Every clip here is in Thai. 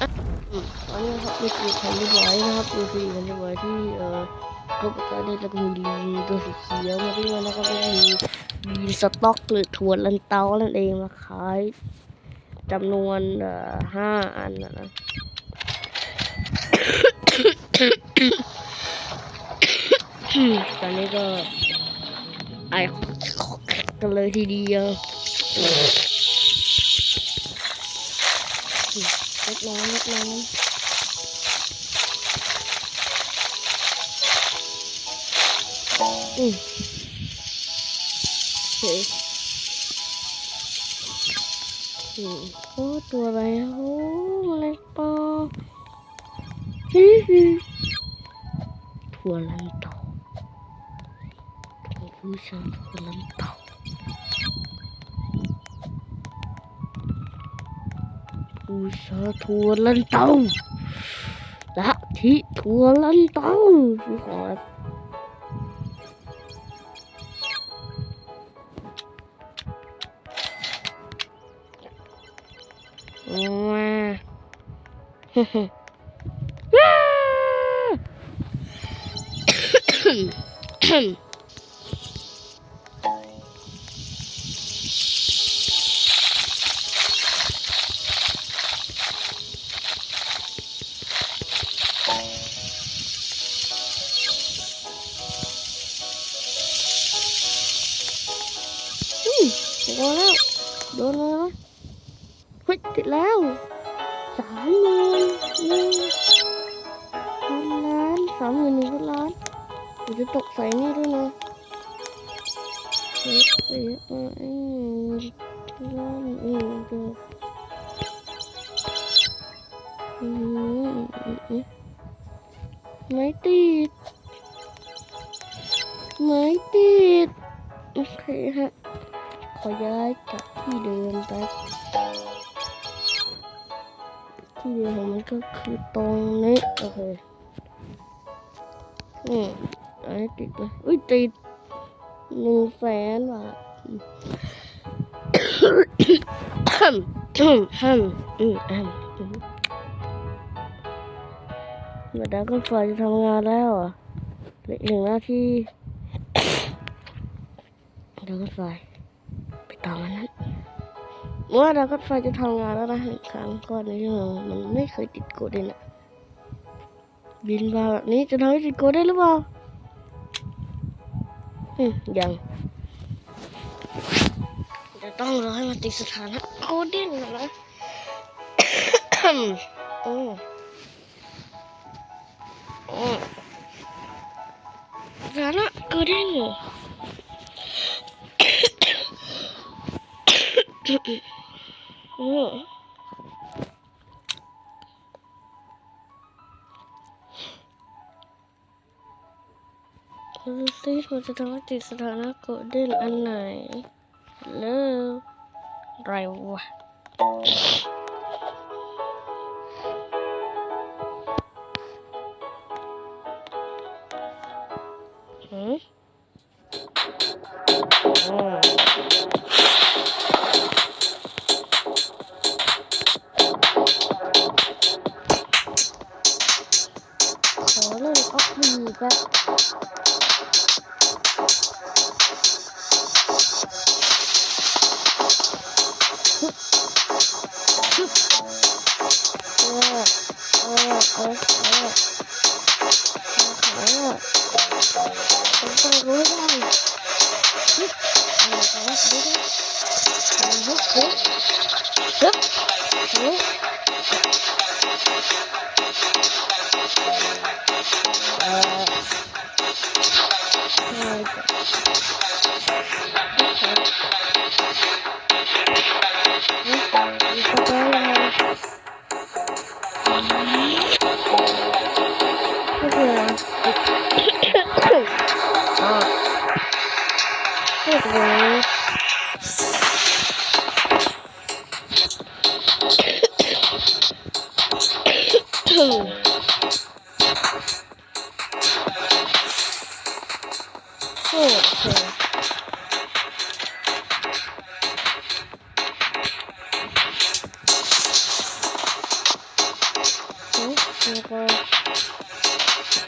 ตอนนี้ครับนี่คือแผ่นดินไหวนะครับดูสิแผ่นดินไหวที่เอ่อพบกันได้แล้วก็มีลิงตัวสีเขียวมาด้วยแล้วก็มีบีสต็อกหรือถั่วลันเตานั่นเองมาขายจำนวนเอ่อห้าอันนะนะตอนนี้ก็ไอกันเลยทีเดียว เล็กน้อยเล็กน้อยอืมโอเคอืมโอ้ ตัวอะไรอะโอ้แมล โดนแล้ว โดนแล้วนะเฮ้ยติดแล้ว สามหมื่นหนึ่งพันล้านสามหมื่นหนึ่งพันล้านเดี๋ยวจะตกใส่นี่ด้วยนะเฮ้ยเฮ้ยเอ้ยล้านเองเดียวอืมอืมอืมไม่ติดไม่ติดโอเคฮะ ขอย้ายจากที่เดิมไปที่เดิมของมันก็คือตรงนี้โอเคอืมอันนี้ติดเลยอุ้ยติดหนึ่งแสนบาทฮัมฮัมฮัมอืมฮัมเมื่อดาก็ไฟจะทำงานแล้วอะเหลืออีกหนึ่งนาทีดาวก็ไฟ ต่อมันนั้นเมื่อดาวรถไฟจะทำงานแล้วนะหนึ่งครั้งก่อนนี้มันไม่เคยติดกดเลยนะบินมาแบบนี้จะทำให้ติดกดได้หรือเปล่าอืมยังจะต้องรอให้มันติดสถานะโคเด้นก่อนนะโอ้โอ้สถานะโคเด้น โอ้ดูสิมันจะทำให้ติดสถานะโกลเด้นอันไหนเลิกไรวะ ฮึบ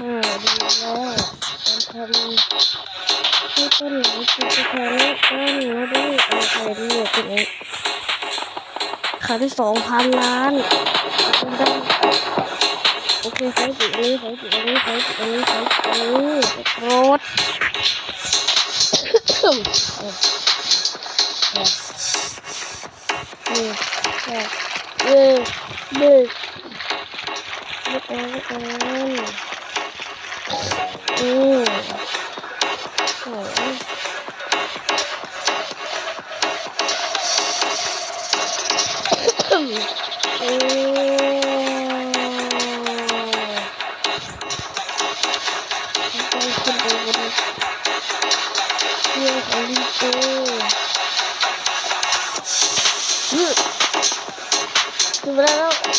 อ่าดีแล้วการทำให้ต้นหลังติดกระถางต้นแล้วด้วยเอาไปเรื่อยๆเป็นไงขายได้สองพันล้านเอาได้โอเคใส่ปุ๋ยอันนี้ใส่ปุ๋ยอันนี้ใส่ปุ๋ยอันนี้ใส่ปุ๋ยอันนี้โรดนี่แค่เย่เย่ไม่ต้องไม่ต้องอืมโอ้ยโอ้ต้องขึ้นไปบ เรือ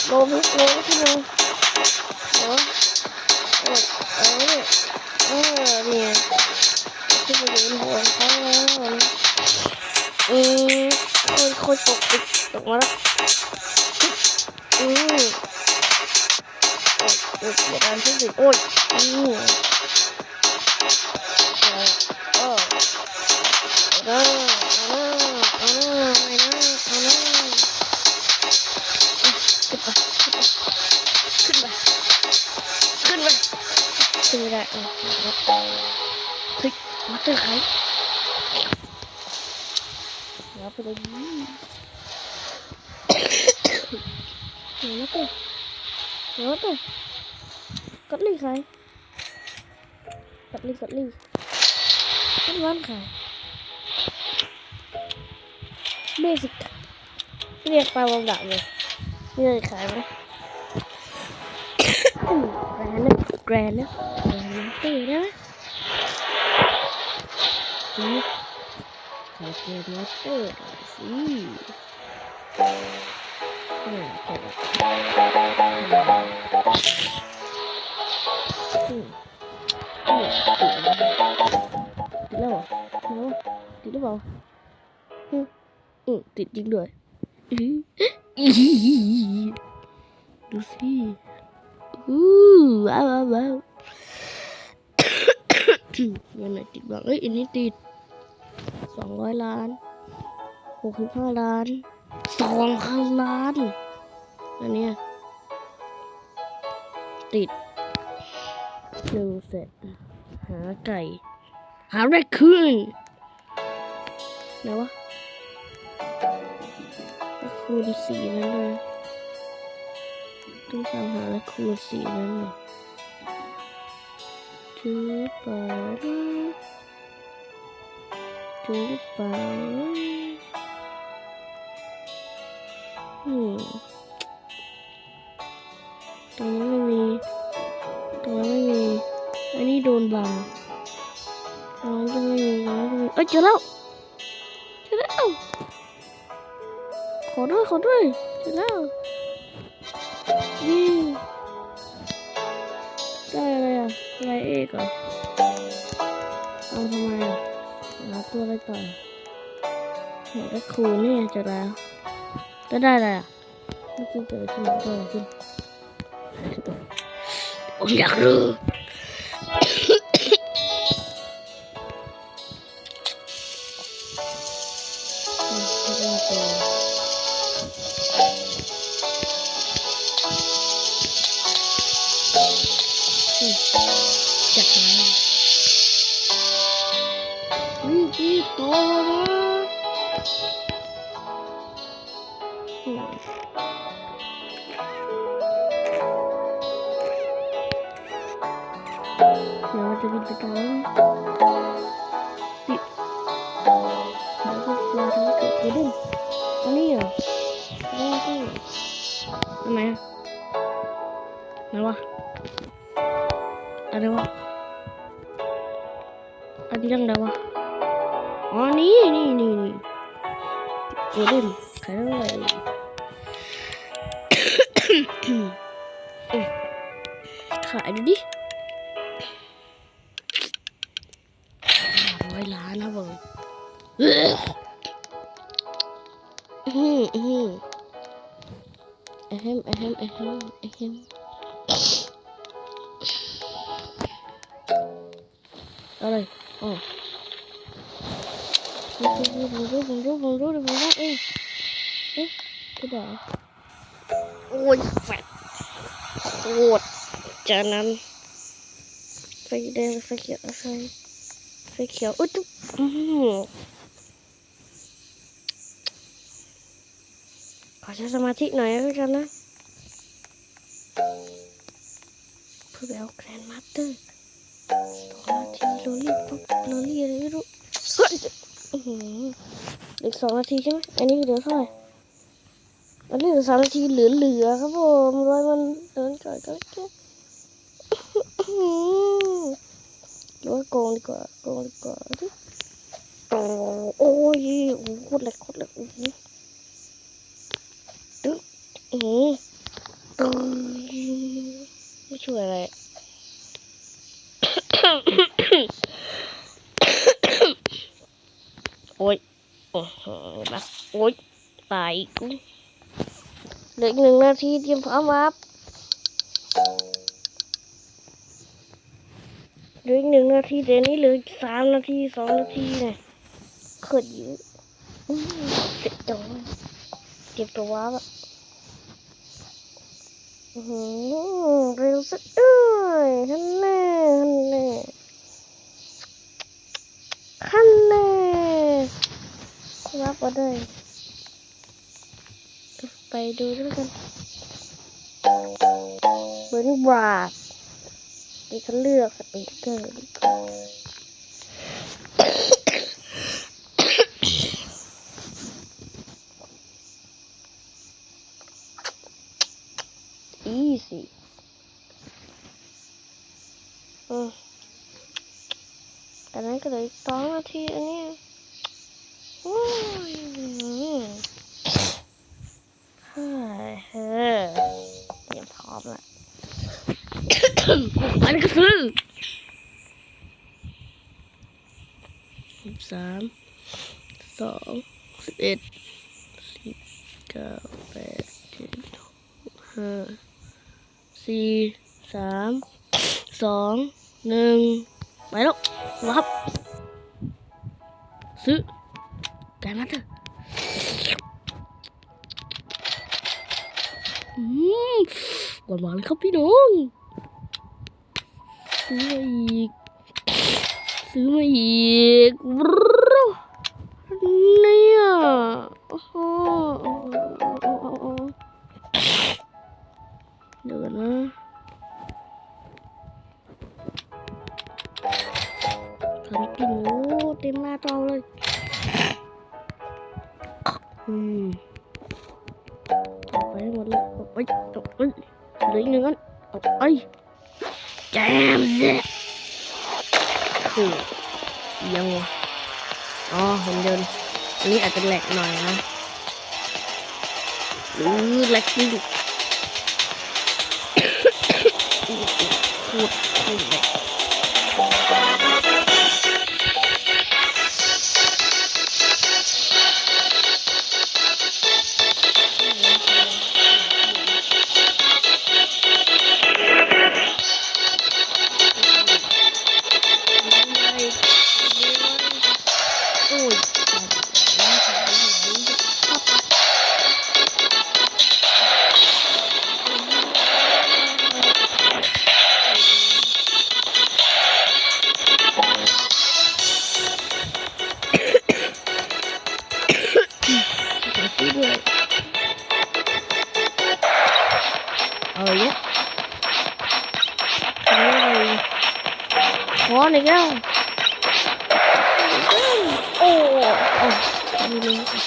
ของลิง เนาะโอ้ยเอ้ยเอเนี่ยขึ้นมาอยู่บนหัวเขาแล้วอืมค่อยค่อยตกติดตกมาแล้วอืมโอ้ยโอ้ยเดี๋ยวการขึ้นสิโอ้ยอืม ฮ้ยมาเตอร์ใครเดี๋ยวไปเลยเดี๋ยวมาเตอร์เดี๋ยวมาเตอร์กัดลี่ใครกัดลี่กัดลี่กัดวันใครเบสิกเรียกไปวงดับเลยมีอะไรขายไหมแกรนนะแกรนนะแกรนตีนะนี่ขอเกมมาสเตอร์หน่อยสิอื มแค่นั้นอืมอืมติดแล้วติดแล้วเหรอติดแล้วเปล่าอืมอืมติดจริงด้วยอื้ออีดูสิอู้ว้าวว้าว ยังไหนติดบ้างเอ้ยอันนี้ติดสองร้อยล้านหกสิบห้าล้านสองพันล้านอันเนี้ยติดหนึ่งเสร็จ หาไก่ หาอะไรคืนไหนวะคูณสีนั่นเลยต้องตามหาและคูณสีนั้นหน่อย จื้อเปล่าจื้อเปล่าอืมตรงนั้นไม่มี ตรงนั้นไม่มี อันนี้โดนบังตรงนั้นก็ไม่มีตรงนั้นก็ไม่มีเอ้ยเจอแล้ว เจอแล้ว ขอด้วย ขอด้วย เจอแล้วด้ ไรเอกอะเอาทำไมอะหาตัวอะไรต่อหาได้คูนี่จะได้วจะได้อะไรอะเมื่อกี้เกิดอะไรขึ้นเกิดอะไรขึ้นผมอยากรู้ เดี๋ยวมันจะบินไปตรงนั้นปิดแล้วก็มาทำเกิดก รู้ผมรู้ผมรู้ผมรู้ผมรู้เองเอ๊ะที่ไหนโอ้ยแฟดโคตรจากนั้นไฟแดงไฟเขียวไฟไฟเขียวอุ๊ยตุ๊บขอใช้สมาธิหน่อยแล้วกันนะเพื่อไปเอาแกรนด์มาสเตอร์สองนาทีโรลี่ปุ๊บโรลี่อะไรไม่รู้ อื้อหืออีกสองนาทีใช่ไหมอันนี้เหลือเท่าไหร่อันนี้เหลือสามนาทีเหลือเหลือครับผมร้อยมันเดินก่อนก็แค่อื้อหือหรือว่าโกงดีกว่าโกงดีกว่าโอ้โอ้ยโอ้โหโคตรแหลกโคตรแหลกอื้อหือดึ๊ดอื้อหือตึ้งไม่ช่วยอะไร โอ้ยโอ้โหบักโอ้ยตายกูเหลืออีกหนึ่งนาทีเตรียมพร้อมครับเหลืออีกหนึ่งนาทีแต่นี้เหลือสามนาทีสองนาทีเนี่ยโคตรเยอะเสร็จจังเก็บตัวว้าแบอือเร็วสักด้วยฮันแน่ฮันแน่ฮันแน่ รับมาได้ไปดูด้วยกันเหมือนบราดนี่เขาเลือกสปีกเกอร์ดีกว่าอีสิอืมอันนั้นก็เลยสองนาทีอันนี้ เฮ้ยเฮ้ยเตรียมพร้อมละอันก็คือสิบสามสองสิบเอ็ดสิบเก้าแปดเจ็ดห้าสี่สามสองหนึ่งไปแล้ววับ แกมาเถอะอืมหวานหวานๆเลยครับพี่น้องซื้อมาอีก ซื้อมาอีกเนี่ยโอ้โหเดี๋ยวก่อนนะทำกินหมูเต็มหน้าจอเลย อืมเอาไปหมดเลยเอาไปเอาไปเหลืออีกหนึ่งอันเอาไปแจมเซ่คือยังวะอ๋อเห็นเดินอันนี้อาจจะแหลกหน่อยนะหรือแหลกจริงพูดพูด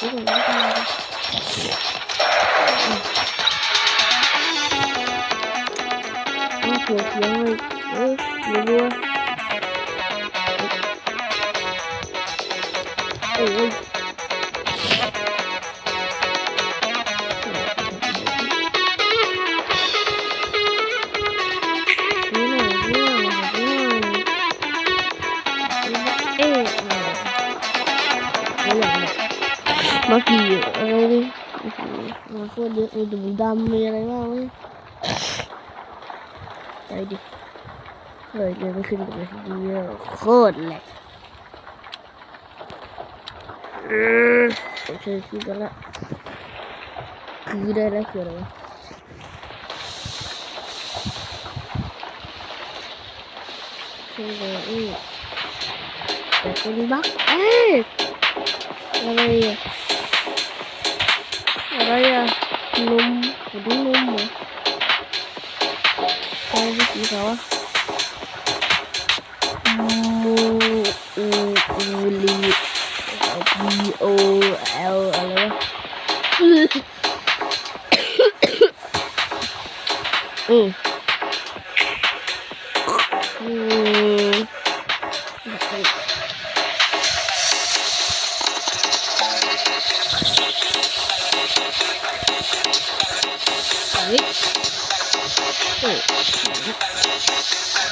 ดูเลยขอซื้อ ดำมีอะไรบ้างไหมใจดิใจเลยเดินไม่ขึ้นเลยทีเดียวโคตรแหลกโอเคคือกันละคือได้แล้วคืออะไรวะคืออะไรอีกแต่เป็นบักเอ๊ะอะไรอะอะไรอะนม Verdummung. Alles ihrer. Mo. O. O. L. O. L.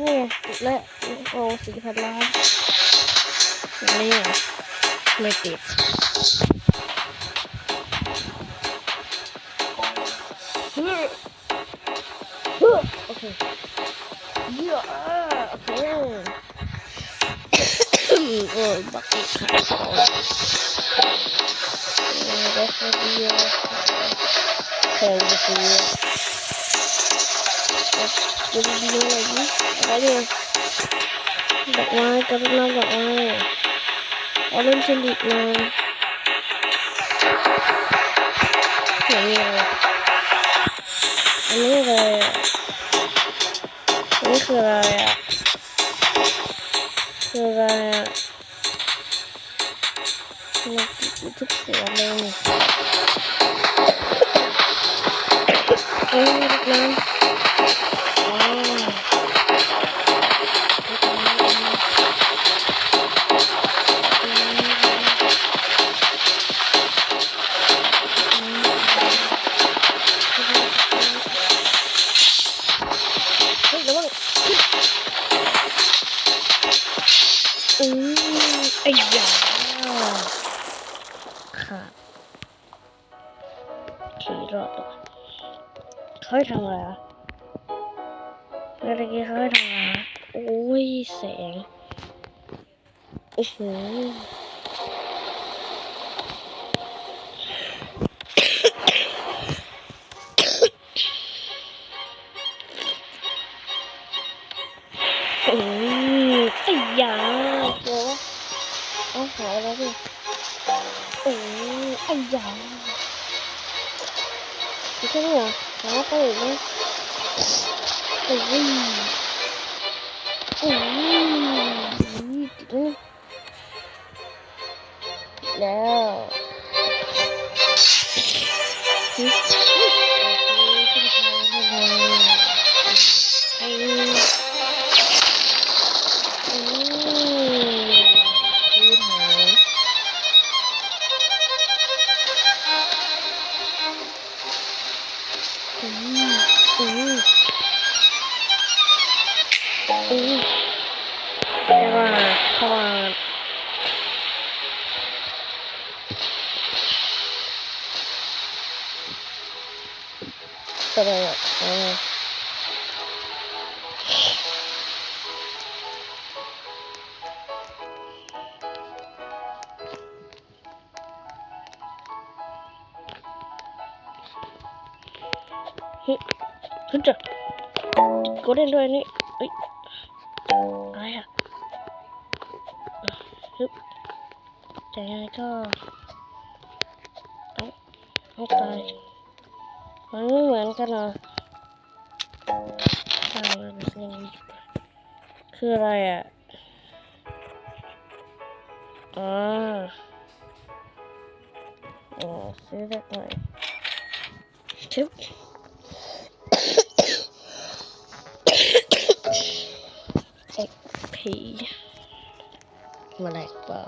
นี่ติดแล้วโอ้สี่พันล้านนี่ไม่ติดโอเคเยอะโอเคโอ้ยบักอีกขาคอแล้วก็เดียวแข่งไปซื้อจะดีอะไรนี่ อะไรเนี่ยดอกไม้กับน้ำดอกไม้เอาเล่นชนิดมาอย่างนี้เลยอันนี้เลยอันนี้คืออะไรอะคืออะไรอะมันติดทุกเสียงเลยนี่เอ้ยน้ำ โอืมแต่ว่าเพราะว่าอะ กดเอ้ยอะไรอะฮึบแต่ยังไงก็เอ้ายมันไม่เหมือนกันเหรอตายมันเป็นยังไงคืออะไรอะอ๋ออ๋อซื้อได้หน่อยชึบ XP มาแลกเปล่า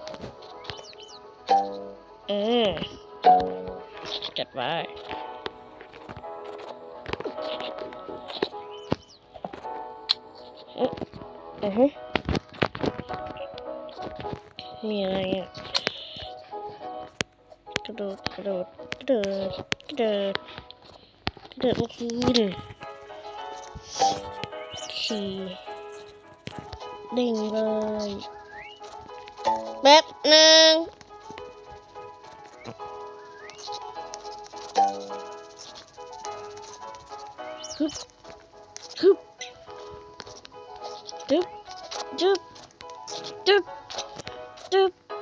อืมจัดไว้อืออือฮึมีอะไรอะกระโดดกระโดดกระโดดกระโดดกระโดดเมื่อกี้เลยขี่เด้งเลยแป๊บหนึ่ง ฮึบฮึบจึ๊บจึ๊บจึ๊บจึ๊บ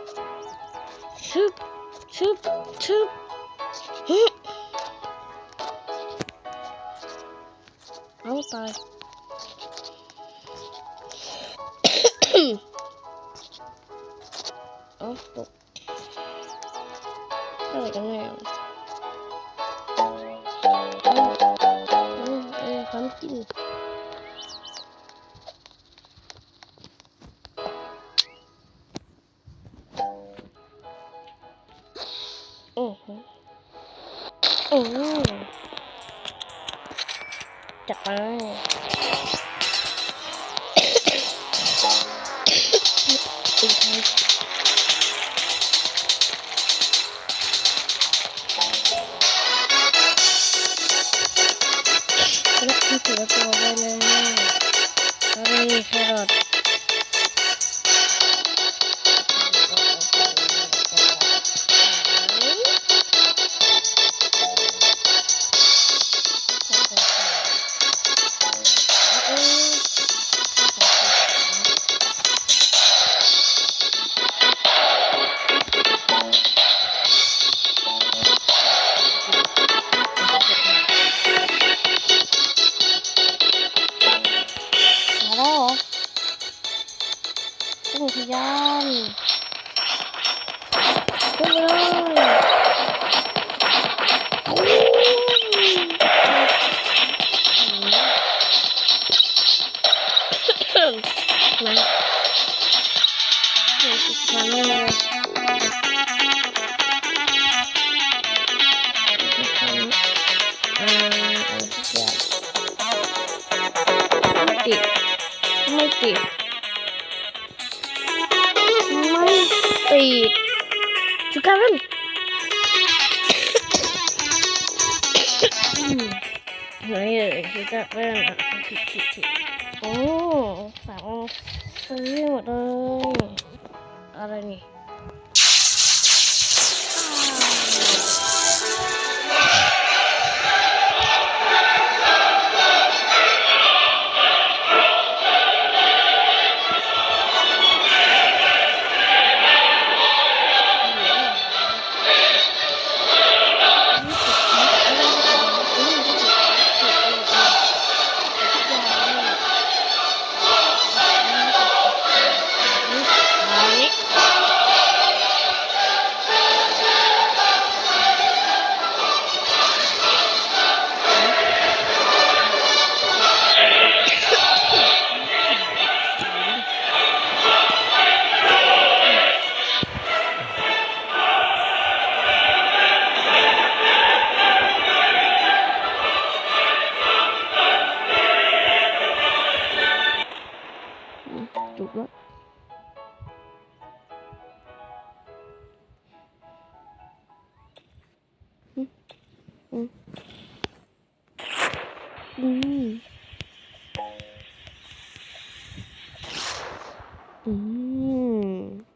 ขึ้ อืมอืมอืมอืม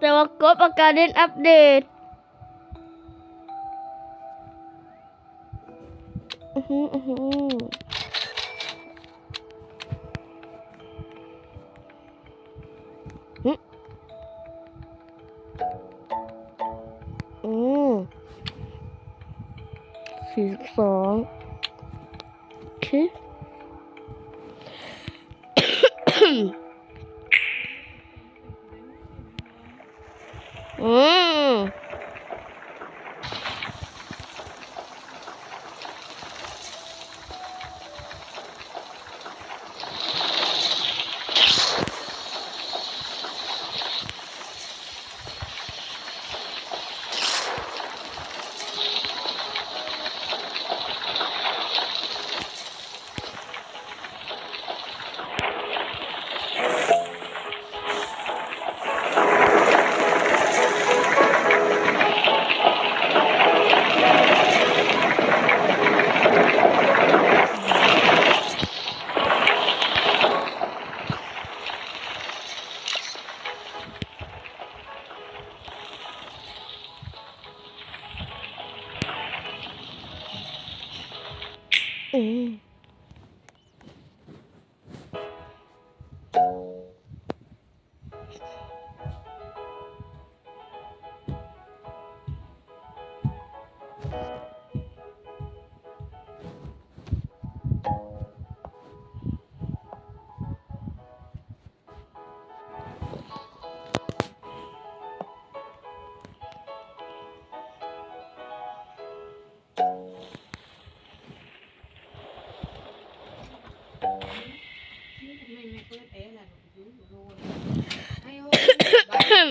แต่ว่ากดประกาศเด่นอัปเดต สี่สิบสองโอเค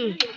Mm.